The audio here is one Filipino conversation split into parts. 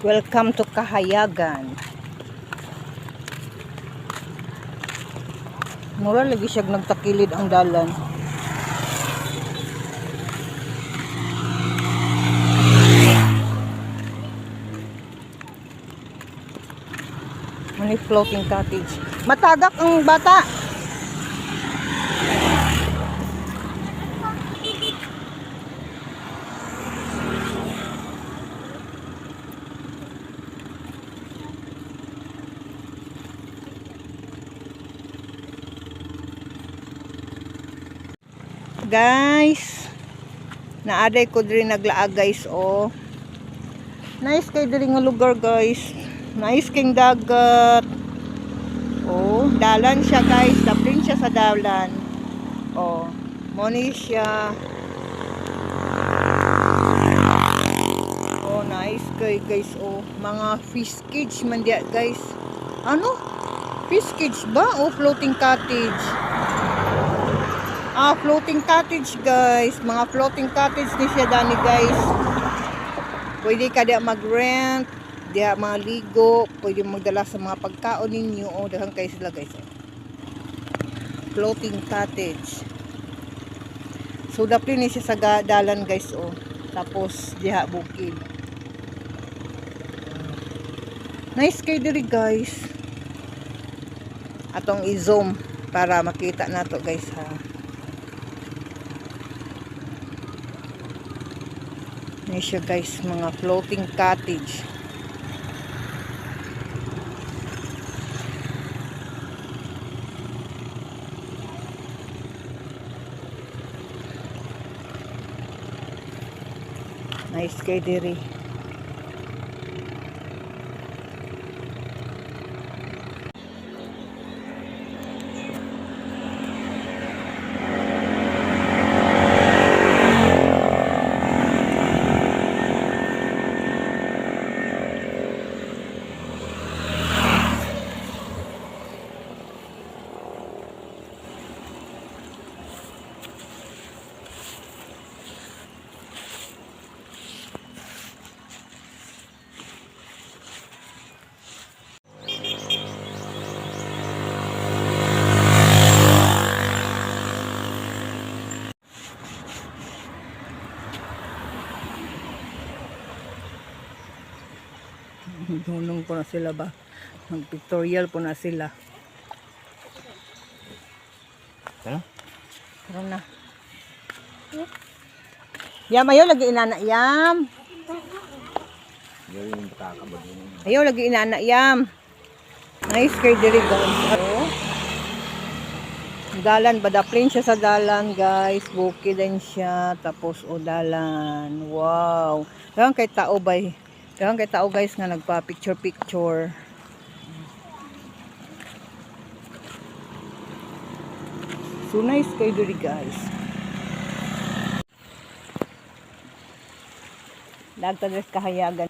Welcome to Kahayagan. Mura lagi siya nagtakilid ang dalan. Mani floating cottage. Matagak ang bata. Guys, naaday ko diri naglaag guys oh. Nice kay diri nga lugar guys. Nice king dagat. Oh, dalan siya guys. Daplin siya sa dalan. Oh, money siya. Oh, nice kay guys. Oh, mga fish cage man diya guys. Ano? Fish cage ba? Oh, floating cottage. Ah, floating cottage guys. Mga floating cottage ni siya dani guys. Pwede ka diya mag-rent, diya maligo, pwede magdala sa mga pagkaon ninyo. O, dahan kayo sila guys. Floating cottage. So, dapli ni siya sa dalan guys. O. Tapos, diha bukid. Nice kayo diri guys. Atong i-zoom para makita nato guys ha. Yan siya guys, mga floating cottage. Nice kay diri. Dunong po na sila ba? Mag-pictorial po na sila. Ano? Tara na. Yam, ayaw lagi inana, yam. Ayaw lagi inana, yam. Nice kay diri guys. Dalan, badaplin siya sa dalan guys. Bukid din siya. Tapos o dalan. Wow. Dahan kay tao bay. Dahan kay tao guys nga nagpa picture picture. So nice kay diri guys. Dagta kahayagan.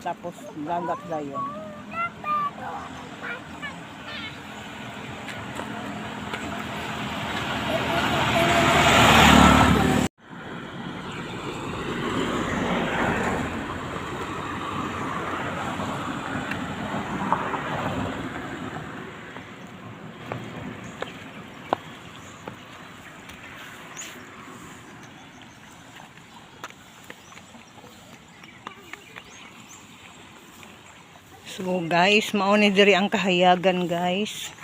Tapos dagat dayon. So guys, mauni diri ang kahayagan guys.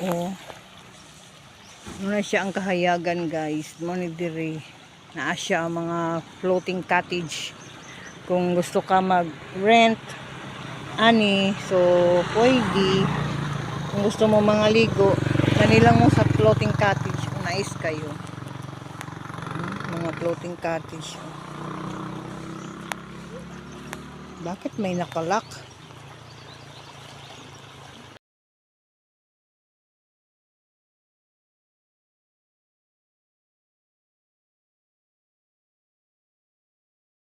Oh. Muna siya ang kahayagan guys. Mauni diri. Naa siya ang mga floating cottage. Kung gusto ka mag-rent ani. So, pwede. Kung gusto mo mga ligo, lang mo sa floating cottage kung nais kayo. Hmm, Mga floating cottage. Bakit may nakalak?